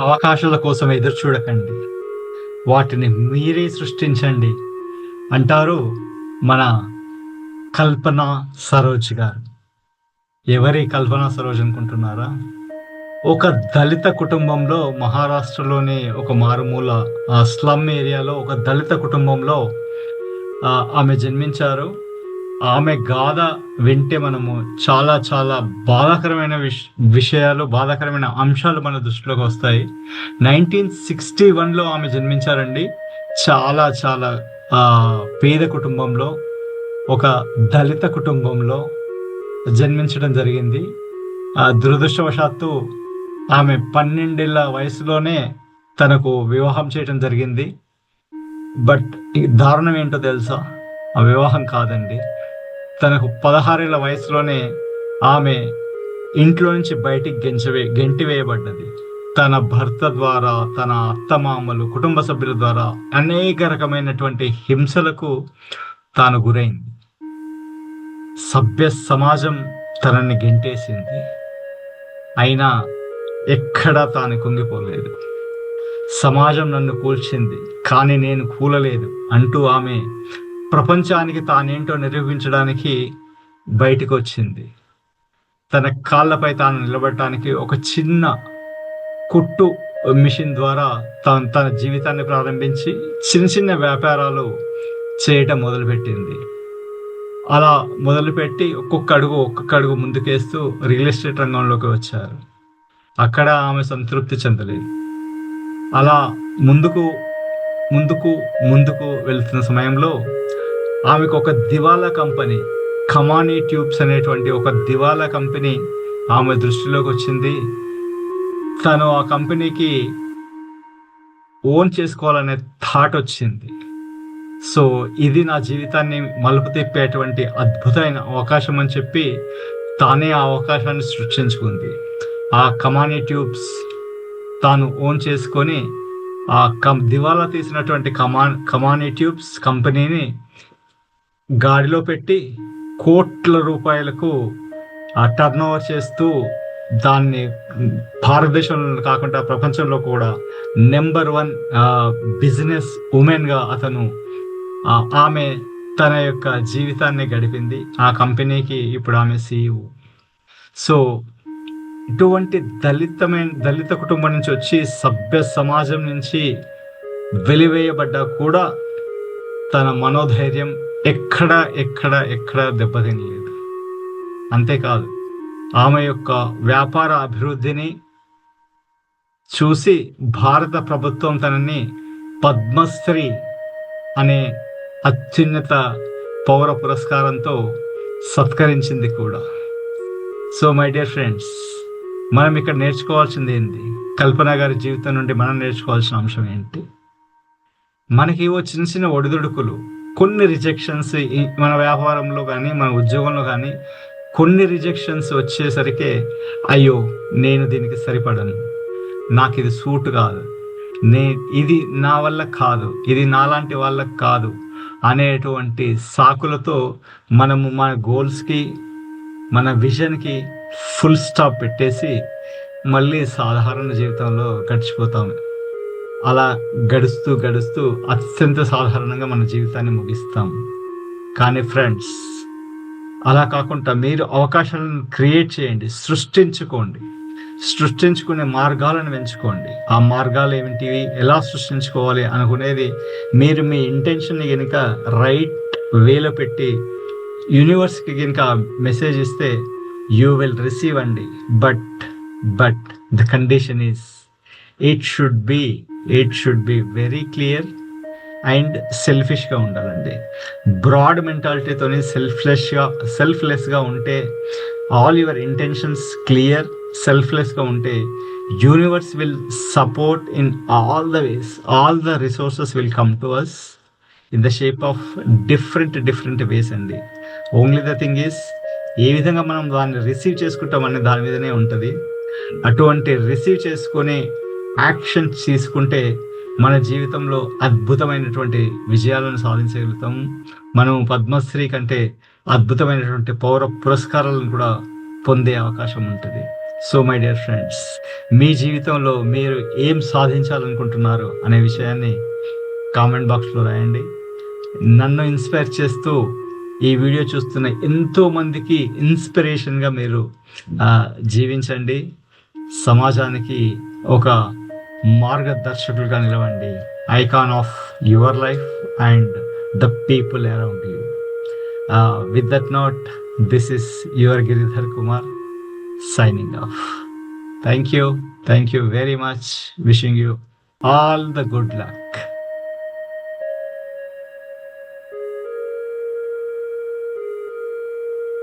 అవకాశాల కోసం ఎదురు చూడకండి. వాటిని మీరే సృష్టించండి అంటారు మన కల్పన సరోజ్ గారు. ఎవరి కల్పన సరోజ్ అనుకుంటున్నారా? ఒక దళిత కుటుంబంలో మహారాష్ట్రలోని ఒక మారుమూల స్లమ్ ఏరియాలో ఒక దళిత కుటుంబంలో ఆమె జన్మించారు. ఆమె గాథ వింటే మనము చాలా చాలా బాధాకరమైన విష విషయాలు బాధాకరమైన అంశాలు మన దృష్టిలోకి వస్తాయి. నైన్టీన్ సిక్స్టీ వన్లో ఆమె జన్మించారండి. చాలా చాలా పేద కుటుంబంలో ఒక దళిత కుటుంబంలో జన్మించడం జరిగింది. ఆ దురదృష్టవశాత్తు ఆమె పన్నెండేళ్ళ వయసులోనే తనకు వివాహం చేయడం జరిగింది. బట్ దారుణం ఏంటో తెలుసా? ఆ వివాహం కాదండి. తనకు పదహారేళ్ళ వయసులోనే ఆమె ఇంట్లో నుంచి బయటికి గెంచవే గెంటి వేయబడ్డది తన భర్త ద్వారా తన అత్తమామలు కుటుంబ సభ్యుల ద్వారా అనేక రకమైనటువంటి హింసలకు తాను గురైంది. సభ్య సమాజం తనని గెంటేసింది. అయినా ఎక్కడా తాను కుంగిపోలేదు. సమాజం నన్ను కూల్చింది కానీ నేను కూలలేదు అంటూ ఆమె ప్రపంచానికి తానేంటో నిరూపించడానికి బయటకు వచ్చింది తన కాళ్ళపై తాను నిలబడటానికి ఒక చిన్న కుట్టు మిషన్ ద్వారా తాను తన జీవితాన్ని ప్రారంభించి చిన్న చిన్న వ్యాపారాలు చేయటం మొదలుపెట్టింది. అలా మొదలుపెట్టి ఒక్కొక్క అడుగు ఒక్కొక్క అడుగు ముందుకేస్తూ రియల్ ఎస్టేట్ రంగంలోకి వచ్చారు. అక్కడ ఆమె సంతృప్తి చెందలేదు. అలా ముందుకు ముందుకు ముందుకు వెళ్తున్న సమయంలో ఆమెకు ఒక దివాలా కంపెనీ. కమానీ ట్యూబ్స్ అనేటువంటి ఒక దివాలా కంపెనీ ఆమె దృష్టిలోకి వచ్చింది తను ఆ కంపెనీకి ఓన్ చేసుకోవాలనే థాట్ వచ్చింది. సో ఇది నా జీవితాన్ని మలుపు తిప్పేటువంటి అద్భుతమైన అవకాశం అని చెప్పి తానే ఆ అవకాశాన్ని సృష్టించుకుంది. ఆ కమానీ ట్యూబ్స్ తాను ఓన్ చేసుకొని ఆ కం దివాలా తీసినటువంటి కమా కమానీ ట్యూబ్స్ కంపెనీని గాడిలో పెట్టి కోట్ల రూపాయలకు ఆ టర్న్ ఓవర్ చేస్తూ దాన్ని భారతదేశంలో కాకుండా ప్రపంచంలో కూడా నెంబర్ వన్ బిజినెస్ ఉమెన్గా అతను ఆమె తన యొక్క జీవితాన్ని గడిపింది. ఆ కంపెనీకి ఇప్పుడు ఆమె సీఈఓ సో ఇటువంటి దళితమైన దళిత కుటుంబం నుంచి వచ్చి సభ్య సమాజం నుంచి వెలివేయబడ్డా కూడా తన మనోధైర్యం ఎక్కడ ఎక్కడ ఎక్కడ దెబ్బతినలేదు అంతేకాదు ఆమె యొక్క వ్యాపార అభివృద్ధిని చూసి భారత ప్రభుత్వం తనని పద్మశ్రీ అనే అత్యున్నత పౌర పురస్కారంతో సత్కరించింది కూడా. సో మై డియర్ ఫ్రెండ్స్ మనం ఇక్కడ నేర్చుకోవాల్సింది ఏంటి? కల్పన గారి జీవితం నుండి మనం నేర్చుకోవాల్సిన అంశం ఏంటి? మనకి ఓ చిన్న చిన్న ఒడిదుడుకులు కొన్ని రిజెక్షన్స్ మన వ్యాపారంలో కానీ మన ఉద్యోగంలో కానీ కొన్ని రిజెక్షన్స్ వచ్చేసరికి అయ్యో నేను దీనికి సరిపడను. నాకు ఇది సూట్ కాదు. నే ఇది నా వల్ల కాదు. ఇది నాలాంటి వాళ్ళకి కాదు అనేటువంటి సాకులతో మనము మన గోల్స్కి మన విజన్కి ఫుల్ స్టాప్ పెట్టేసి మళ్ళీ సాధారణ జీవితంలో గడిచిపోతాము. అలా గడుస్తూ గడుస్తూ అత్యంత సాధారణంగా మన జీవితాన్ని ముగిస్తాం. కానీ ఫ్రెండ్స్ అలా కాకుండా మీరు అవకాశాలను క్రియేట్ చేయండి సృష్టించుకోండి. సృష్టించుకునే మార్గాలను పెంచుకోండి ఆ మార్గాలు ఏమిటివి ఎలా సృష్టించుకోవాలి అనుకునేది మీరు మీ ఇంటెన్షన్ని కనుక రైట్ వేలో పెట్టి యూనివర్స్కి కనుక మెసేజ్ ఇస్తే యూ విల్ రిసీవ్ అండి. But but the condition is it should be it should be very clear and సెల్ఫిష్గా ఉండాలండి. బ్రాడ్ మెంటాలిటీతోని సెల్ఫ్లెస్గా సెల్ఫ్లెస్గా ఉంటే ఆల్ యువర్ ఇంటెన్షన్స్ క్లియర్ సెల్ఫ్లెస్గా ఉంటే universe will support in all the ways all the resources will come to us in the shape of different different ways అండి. Only the thing is ఏ విధంగా మనం దాన్ని రిసీవ్ చేసుకుంటామనే దాని మీదనే ఉంటుంది. అటువంటి రిసీవ్ చేసుకునే యాక్షన్ తీసుకుంటే మన జీవితంలో అద్భుతమైనటువంటి విజయాలను సాధించగలుగుతాం. మనం పద్మశ్రీ కంటే అద్భుతమైనటువంటి పౌర పురస్కారాలను కూడా పొందే అవకాశం ఉంటుంది. సో మై డియర్ ఫ్రెండ్స్ మీ జీవితంలో మీరు ఏం సాధించాలనుకుంటున్నారు అనే విషయాన్ని కామెంట్ బాక్స్లో రాయండి. నన్ను ఇన్స్పైర్ చేస్తూ ఈ వీడియో చూస్తున్న ఎంతో మందికి ఇన్స్పిరేషన్గా మీరు జీవించండి. సమాజానికి ఒక మార్గదర్శకులుగా నిలవండి. Icon of your life and the people around you with that not this is your Giridhar Kumar signing off thank you thank you very much wishing you all the good luck